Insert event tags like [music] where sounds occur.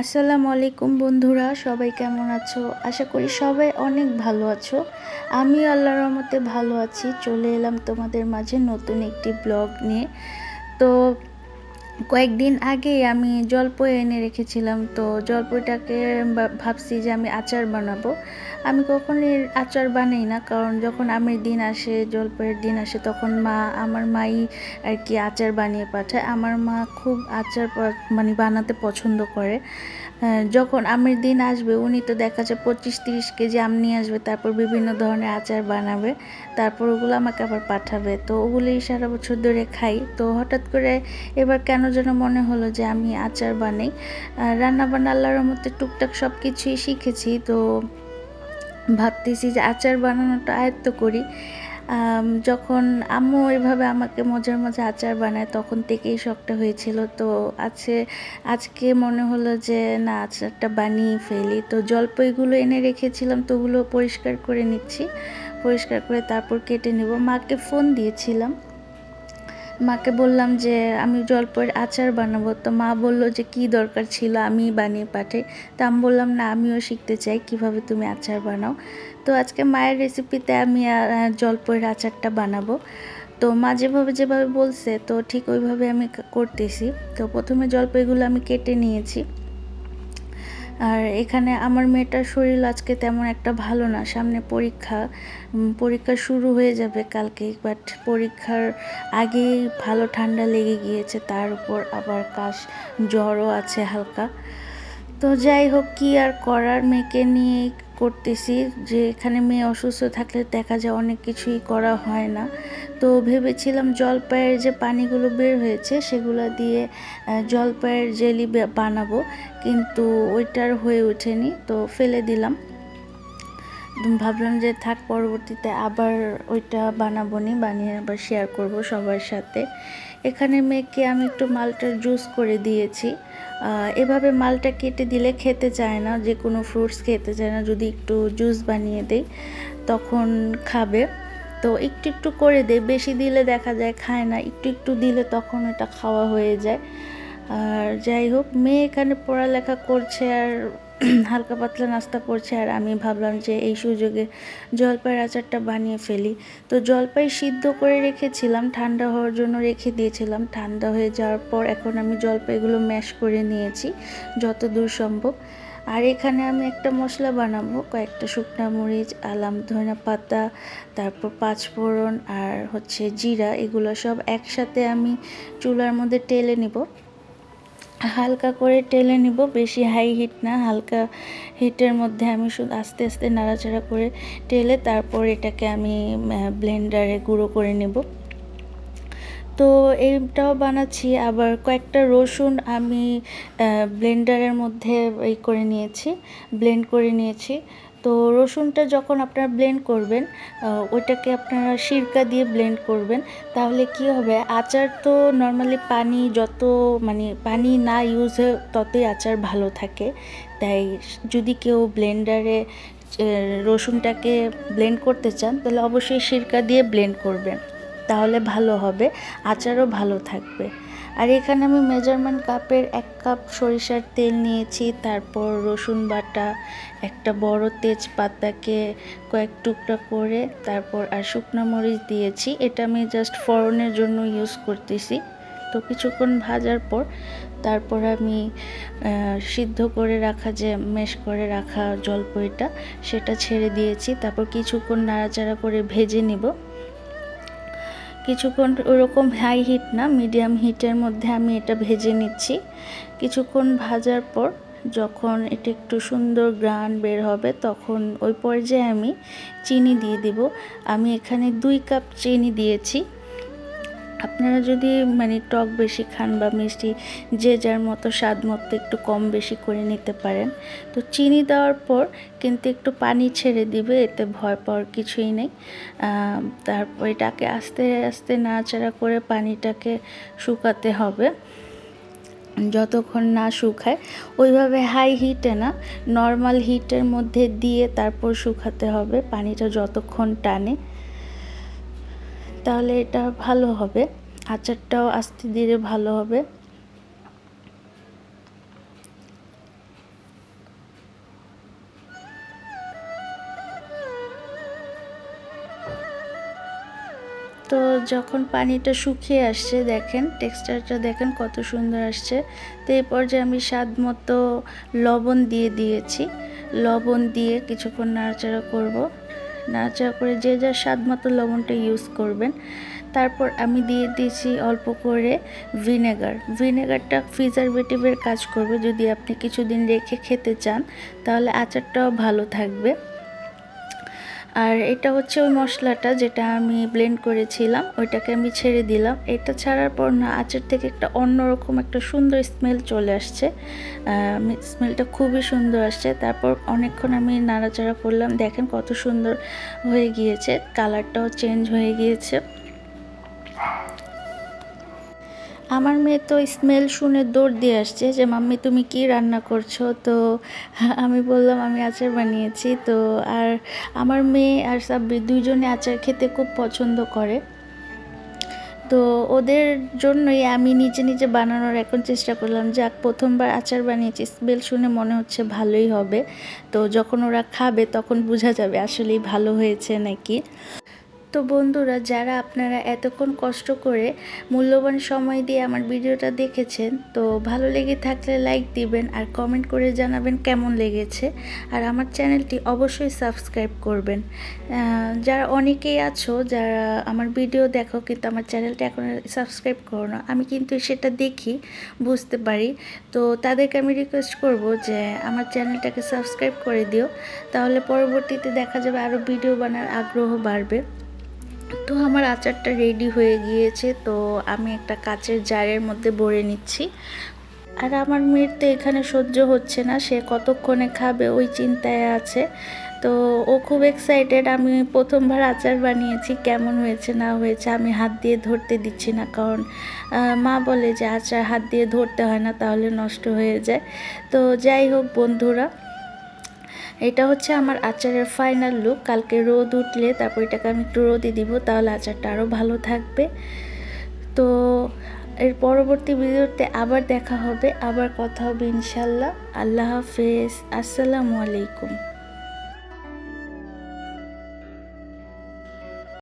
আসসালামু আলাইকুম বন্ধুরা, সবাই কেমন আছো? আশা করি সবাই অনেক ভালো আছো। আমি আল্লাহর রহমতে ভালো আছি। চলে এলাম তোমাদের মাঝে নতুন একটি ব্লগ নিয়ে। তো কয়েকদিন আগেই আমি জলপই এনে রেখেছিলাম, তো জলপইটাকে ভাবছি যে আমি আচার বানাবো। আমি কখনোই আচার বানাই না, কারণ যখন আমের দিন আসে, জলপইয়ের দিন আসে, তখন মা, আমার মাই আর কি আচার বানিয়ে পাঠায়। আমার মা খুব আচার মানে বানাতে পছন্দ করে। যখন আমের দিন আসবে, উনি তো দেখা যায় পঁচিশ তিরিশ কেজি আম নিয়ে আসবে, তারপর বিভিন্ন ধরনের আচার বানাবে। তারপর ওগুলো আমাকে আবার পাঠাবে। তো ওগুলোই সারা বছর ধরে খাই। তো হঠাৎ করে এবার কেন যেন মনে হলো যে আমি আচার বানাই। রান্না বান্না আল্লাহর মধ্যে টুকটাক সব কিছুই শিখেছি, তো ভাবতেছি যে আচার বানানোটা আয়ত্ত করি। যখন আম্মু এভাবে আমাকে মজার মজার আচার বানায়, তখন থেকেই শখটা হয়েছিল। তো আছে, আজকে মনে হলো যে না, আচারটা বানিয়ে ফেলি। তো জলপাইগুলো এনে রেখেছিলাম, তো ওগুলো পরিষ্কার করে নিচ্ছি। পরিষ্কার করে তারপর কেটে নেব। মাকে ফোন দিয়েছিলাম। মাকে বললাম যে, আমি জলপয়ের আচার বানাবো। তো মা বলল যে, কি দরকার ছিল আমি বানিয়ে পাঠে তা আমি বললাম, না, আমিও শিখতে চাই কীভাবে তুমি আচার বানাও। তো আজকে মায়ের রেসিপিতে আমি জলপাইয়ের আচারটা বানাবো। তো মা যেভাবে যেভাবে বলছে, তো ঠিক ওইভাবে আমি করতেছি। তো প্রথমে জলপাইগুলো আমি কেটে নিয়েছি। আর এখানে আমার মেয়েটার শরীর আজকে তেমন একটা ভালো না। সামনে পরীক্ষা পরীক্ষা শুরু হয়ে যাবে কালকে বাট পরীক্ষার আগেই ভালো ঠান্ডা লেগে গিয়েছে, তার উপর আবার কাশ, জ্বরও আছে হালকা। তো যাই হোক, কি আর করার? মেয়েকে নিয়ে করতেছি যে এখানে মেয়ে অসুস্থ থাকলে দেখা যায় অনেক কিছুই করা হয় না। তো ভেবেছিলাম জলপাইয়ের যে পানিগুলো বের হয়েছে সেগুলো দিয়ে জলপায়ের জলপাইয়ের জেলি বানাবো। কিন্তু ওইটার হয়ে ওঠেনি, তো ফেলে দিলাম। ভাবলাম যে থাক, পরবর্তীতে আবার ওইটা বানাবো নি, বানিয়ে আবার শেয়ার করব সবার সাথে। এখানে মেয়েকে আমি একটু মালটার জুস করে দিয়েছি। এভাবে মালটা কেটে দিলে খেতে চায় না, যে কোনো ফ্রুটস খেতে চায় না, যদি একটু জুস বানিয়ে দেই, তখন খাবে। তো একটু একটু করে দেয় বেশি দিলে দেখা যায় খায় না, একটু একটু দিলে তখন এটা খাওয়া হয়ে যায়। আর যাই হোক, মেয়ে এখানে পড়ালেখা করছে আর [clears throat] হালকা পাতলা নাস্তা করছে আর আমি ভাবলাম যে এই সুযোগে জলপাইয়ের আচারটা বানিয়ে ফেলি। তো জলপাই সিদ্ধ করে রেখেছিলাম, ঠান্ডা হওয়ার জন্য রেখে দিয়েছিলাম। ঠান্ডা হয়ে যাওয়ার পর এখন আমি জলপাইগুলো ম্যাশ করে নিয়েছি যত দূর সম্ভব। আর এখানে আমি একটা মশলা বানাবো, কয়েকটা শুকনা মরিচ, আলাম, ধনিয়া পাতা, তারপর পাঁচফোড়ন আর হচ্ছে জিরা, এগুলো সব একসাথে আমি চুলার মধ্যে টেলে নিব। হালকা করে টেলে নিব, বেশি হাই হিট না, হালকা হিটের মধ্যে আমি শুধু আস্তে আস্তে নাড়াচাড়া করে টেলে তারপর এটাকে আমি ব্লেন্ডারে গুঁড়ো করে নেব। তো এইটাও বানাচ্ছি, আবার কয়েকটা রসুন আমি ব্লেন্ডারের মধ্যে এই করে নিয়েছি ব্লেন্ড করে নিয়েছি। তো রসুনটা যখন আপনারা ব্লেন্ড করবেন ওইটাকে আপনারা সিরকা দিয়ে ব্লেন্ড করবেন, তাহলে কি হবে? আচার তো নর্মালি পানি যত মানে পানি না ইউজ হয়, ততই আচার ভালো থাকে। তাই যদি কেউ ব্লেন্ডারে রসুনটাকে ব্লেন্ড করতে চান, তাহলে অবশ্যই সিরকা দিয়ে ব্লেন্ড করবেন। তাহলে ভালো হবে, আচারও ভালো থাকবে। আর এখানে আমি মেজারমেন্ট কাপের এক কাপ সরিষার তেল নিয়েছি, তারপর রসুন বাটা, একটা বড় তেজপাতাকে কয়েক টুকরা করে, তারপর আর শুকনো মরিচ দিয়েছি। এটা আমি জাস্ট ফোড়নের জন্য ইউজ করতেছি। তো কিছুক্ষণ ভাজার পর, তারপর আমি সিদ্ধ করে রাখা যে মেশ করে রাখা জলপইটা, সেটা ছেড়ে দিয়েছি। তারপর কিছুক্ষণ নাড়াচাড়া করে ভেজে নিব। কিছুক্ষণ ওরকম হাই হিট না মিডিয়াম হিটের মধ্যে আমি এটা ভেজে নিচ্ছি। কিছুক্ষণ ভাজার পর যখন এটা একটু সুন্দর গ্রান বের হবে, তখন ওই পর্যায়ে আমি চিনি দিয়ে দিব। আমি এখানে দুই কাপ চিনি দিয়েছি। আপনারা যদি মানে টক বেশি খান বা মিষ্টি যে যার মতো স্বাদ মতো একটু কম বেশি করে নিতে পারেন, তো চিনি দেওয়ার পর কিন্তু একটু পানি ছেড়ে দিবে, এতে ভয় পাওয়ার কিছুই নেই। তারপর এটাকে আস্তে আস্তে নাড়াচাড়া করে পানিটাকে শুকাতে হবে। যতক্ষণ না শুকায়, ওইভাবে হাই হিটে না নর্মাল হিটের মধ্যে দিয়ে তারপর শুকাতে হবে, পানিটা যতক্ষণ টানে। তাহলে এটা ভালো হবে। আচারটাও আস্তে ধীরে ভালো হবে। তো যখন পানিটা শুকিয়ে আসছে, দেখেন টেক্সচারটা দেখেন কত সুন্দর আসছে। তো এই পর্যায়ে আমি স্বাদ মতো লবণ দিয়ে দিয়েছি। লবণ দিয়ে কিছুক্ষণ নাড়াচাড়া করব। নাড়াচাড়া করে যে যার স্বাদ মতো লবণটা ইউজ করবেন। তারপর আমি দিয়ে দিয়েছি অল্প করে ভিনেগার। ভিনেগারটা প্রিজারভেটিভের কাজ করবে। যদি আপনি কিছুদিন রেখে খেতে চান, তাহলে আচারটাও ভালো থাকবে। আর এটা হচ্ছে ওই মশলাটা যেটা আমি ব্লেন্ড করেছিলাম, ওইটাকে আমি ছেড়ে দিলাম। এটা ছাড়ার পর না, আচার থেকে একটা অন্যরকম একটা সুন্দর স্মেল চলে আসছে। স্মেলটা খুবই সুন্দর আসছে। তারপর অনেকক্ষণ আমি নাড়াচাড়া করলাম। দেখেন কত সুন্দর হয়ে গিয়েছে। কালারটাও চেঞ্জ হয়ে গিয়েছে। আমার মেয়ে তো স্মেল শুনে দৌড় দিয়ে আসছে যে, মাম্মি, তুমি কি রান্না করছ? তো আমি বললাম, আমি আচার বানিয়েছি। তো আর আমার মেয়ে আর সাব্বির দুইজনে আচার খেতে খুব পছন্দ করে। তো ওদের জন্যই আমি নিজে নিজে বানানোর এখন চেষ্টা করলাম। যাক, প্রথমবার আচার বানিয়েছি স্মেল শুনে মনে হচ্ছে ভালোই হবে। তো যখন ওরা খাবে, তখন বোঝা যাবে আসলেই ভালো হয়েছে নাকি। তো বন্ধুরা, যারা আপনারা এতক্ষণ কষ্ট করে মূল্যবান সময় দিয়ে আমার ভিডিওটা দেখেছেন, তো ভালো লেগে থাকলে লাইক দিবেন আর কমেন্ট করে জানাবেন কেমন লেগেছে। আর আমার চ্যানেলটি অবশ্যই সাবস্ক্রাইব করবেন। যারা অনেকেই আছো, যারা আমার ভিডিও দেখো, কিন্তু আমার চ্যানেলটা এখন সাবস্ক্রাইব করো না, আমি কিন্তু সেটা দেখি, বুঝতে পারি। তো তাদেরকে আমি রিকোয়েস্ট করব যে আমার চ্যানেলটাকে সাবস্ক্রাইব করে দিও, তাহলে পরবর্তীতে দেখা যাবে আরও ভিডিও বানার আগ্রহ বাড়বে। তো আমার আচারটা রেডি হয়ে গিয়েছে, তো আমি একটা কাচের জারের মধ্যে ভরে নিচ্ছি। আর আমার মেয়ের তো এখানে সহ্য হচ্ছে না, সে কতক্ষণে খাবে ওই চিন্তায় আছে। তো ও খুব এক্সাইটেড আমি প্রথমবার আচার বানিয়েছি, কেমন হয়েছে না হয়েছে আমি হাত দিয়ে ধরতে দিচ্ছি না, কারণ মা বলে যে আচার হাত দিয়ে ধরতে হয় না, তাহলে নষ্ট হয়ে যায়। তো যাই হোক বন্ধুরা এটা হচ্ছে আমার আচারের ফাইনাল লুক কালকে রোদ উঠলে তারপর এটাকে আমি একটু রোদে দিব, তাহলে আচারটা আরও ভালো থাকবে। তো এর পরবর্তী ভিডিওতে আবার দেখা হবে, আবার কথা হবে ইনশাল্লাহ। আল্লাহ হাফেজ। আসসালামু আলাইকুম।